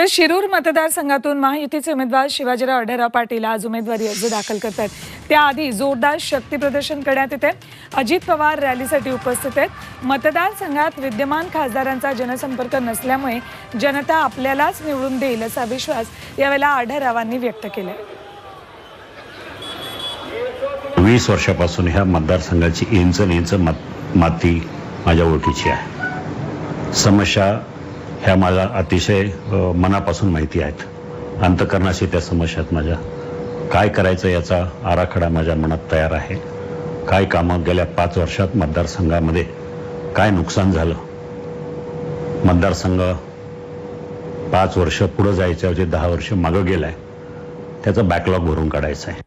तर शिरूर मतदारसंघातून महायुतीचे उमेदवार शिवाजीराव आढळराव पाटील आज उमेदवारी अर्ज दाखल करत आहेत त्याआधी जोरदार शक्ती प्रदर्शन करण्यात येते अजित पवार रॅलीसाठी उपस्थित आहेत. मतदारसंघात विद्यमान खासदारांचा जनसंपर्क नसल्यामुळे जनता आपल्यालाच निवडून देईल असा विश्वास यावेळेला आढळरावांनी व्यक्त केला वीस वर्षापासून ह्या मतदारसंघाची इंच इंच माती माझ्या ओळखीची आहे. समस्या ह्या मला अतिशय मनापासून माहिती आहेत. अंतकरणाशी त्या समस्यात माझ्या. काय करायचं याचा आराखडा माझ्या मनात तयार आहे. काय कामं गेल्या पाच वर्षात मतदारसंघामध्ये काय नुकसान झालं? मतदारसंघ पाच वर्ष पुढं जायच्या जे दहा वर्ष मागं गेलाय त्याचा बॅकलॉग भरून काढायचं आहे.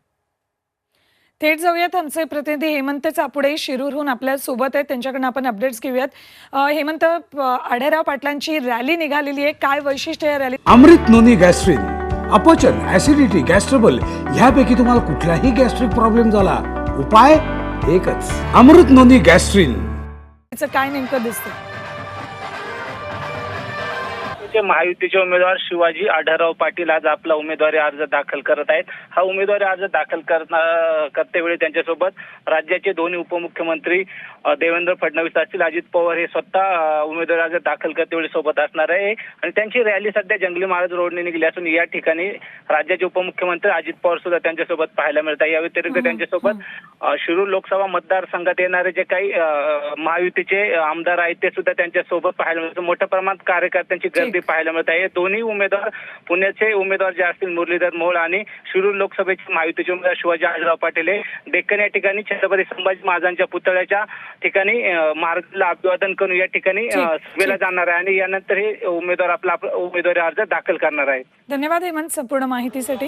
थेट जाऊयात आमचे प्रतिनिधी हेमंत चापुडे शिरूरहून आपल्यासोबत आहेत. त्यांच्याकडनं आपण अपडेट्स घेऊयात. हेमंत अ, आढळराव पाटलांची रॅली निघालेली आहे. काय वैशिष्ट्य या रॅली अमृत नोनी गॅस्ट्रिन अपचन ऍसिडिटी गॅस्ट्रबल ह्यापैकी तुम्हाला कुठलाही गॅस्ट्रिक प्रॉब्लेम झाला उपाय एकच. Amrut noni gastrin. काय नेमकं दिसतं चे महायुतीचे उमेदवार शिवाजी आढळराव पाटील आज आपला उमेदवारी अर्ज दाखल करत आहेत. हा उमेदवारी अर्ज दाखल करता- करतेवेळी त्यांच्यासोबत राज्याचे दोन्ही उपमुख्यमंत्री देवेंद्र फडणवीस असतील. अजित पवार हे स्वतः उमेदवारी अर्ज दाखल करतेवेळी सोबत असणार आहे. आणि त्यांची रॅली सध्या जंगली महाराज रोडने निघली असून या ठिकाणी राज्याचे उपमुख्यमंत्री अजित पवार सुद्धा त्यांच्यासोबत पाहायला मिळत आहे या व्यतिरिक्त त्यांच्यासोबत शिरूर लोकसभा मतदारसंघात येणारे जे काही महायुतीचे आमदार आहेत ते सुद्धा त्यांच्यासोबत पाहायला मिळतात. मोठ्या प्रमाणात कार्यकर्त्यांची गर्दी पाहायला मिळत आहे. दोन्ही उमेदवार पुण्याचे उमेदवार जे असतील मुरलीधर मोहोळ आणि शिरूर लोकसभेचे महायुतीचे उमेदवार शिवाजी आढळराव पाटील हे डेक्कन या ठिकाणी छत्रपती संभाजी महाराजांच्या पुतळ्याच्या ठिकाणी महाराजांना अभिवादन करून या ठिकाणी सभेला जाणार आहे आणि यानंतर हे उमेदवार आपला आपला उमेदवारी अर्ज दाखल करणार आहे. धन्यवाद हेमंत संपूर्ण माहितीसाठी.